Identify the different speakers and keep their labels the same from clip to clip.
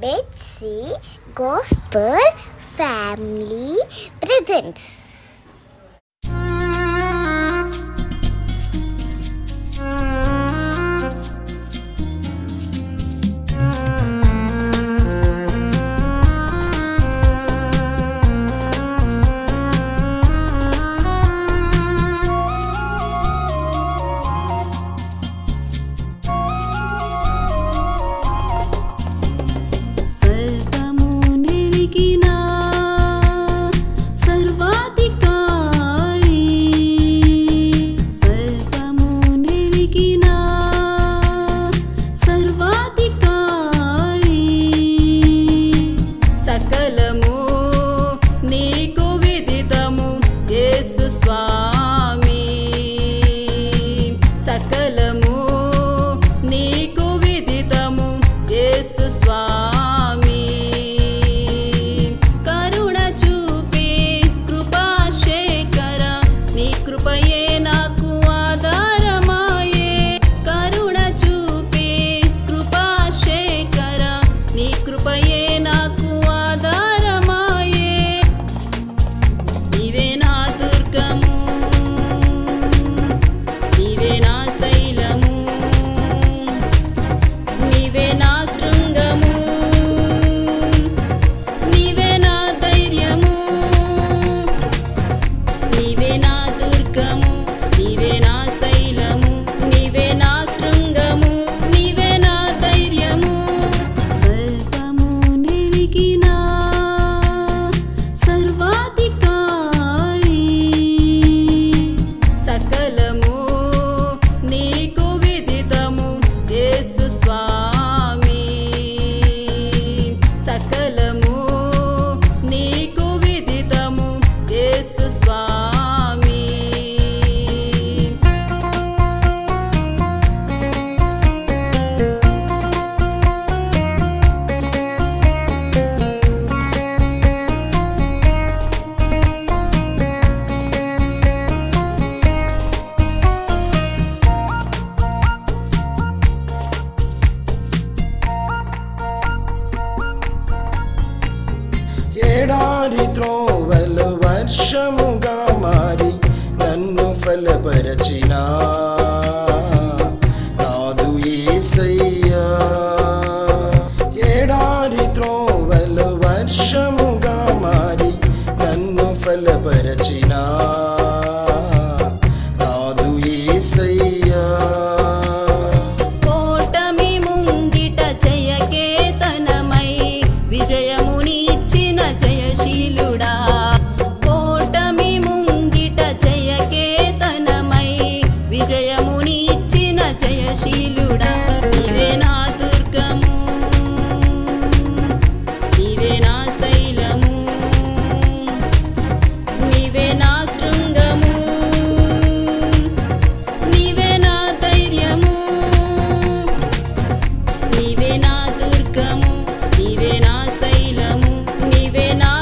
Speaker 1: Betsy Gospel Family presents.
Speaker 2: స్వామి. సకలము నీకు విదితము. యేసు స్వామి నీవే నా శృంగము. నీకు విదితము యేసు స్వామి
Speaker 3: బలపరచినా నాదు
Speaker 2: ఏసై జయశీలుడా నీవే నా దుర్గము. నీవే నా శైలము. నీవే నా శృంగము. నీవే నా శైలము. నీవే నా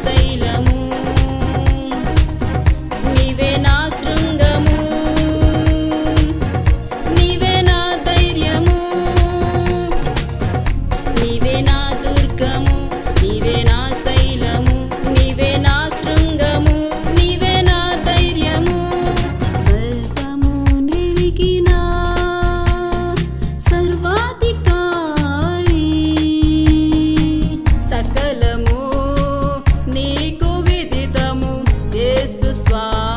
Speaker 2: శైలం Christmas.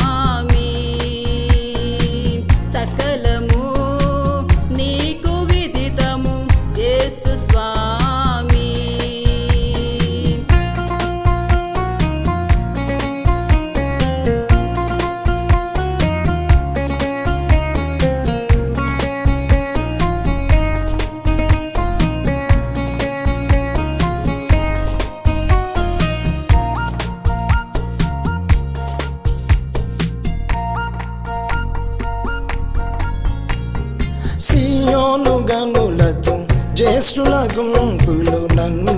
Speaker 2: శ్రేష్ఠులకు ముంపులు నన్ను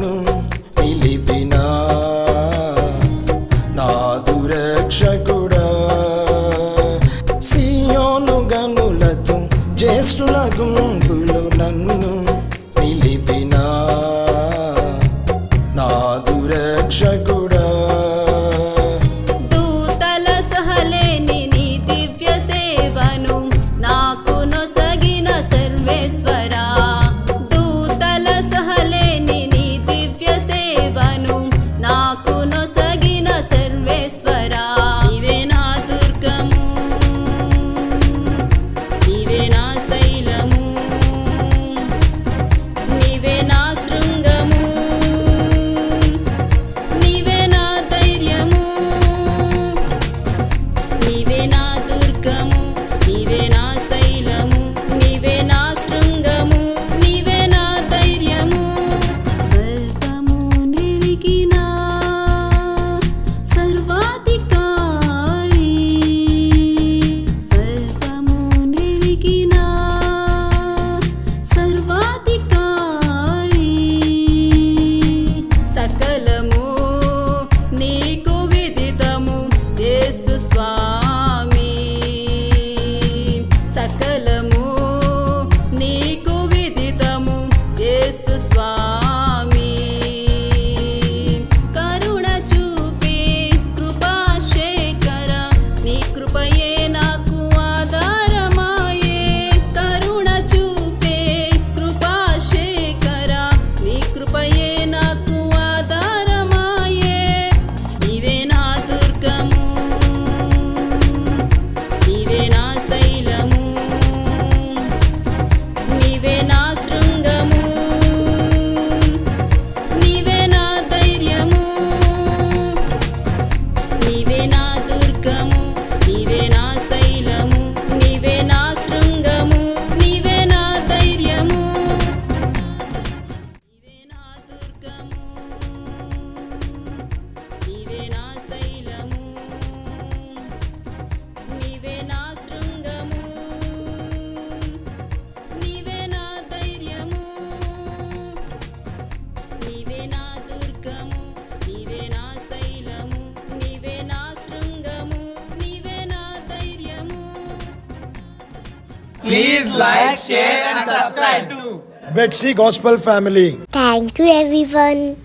Speaker 4: సంగము నీవే నా ధైర్యము. నీవే నా దుర్గము. నీవే నా శైలము. నీవే నా శృంగము. నీవే నా ధైర్యము. నీవే నా దుర్గము. నీవే నా శైలము. నీవే నా శృంగము.
Speaker 5: Please like, share and subscribe to
Speaker 2: Betsy Gospel Family.
Speaker 1: Thank you everyone.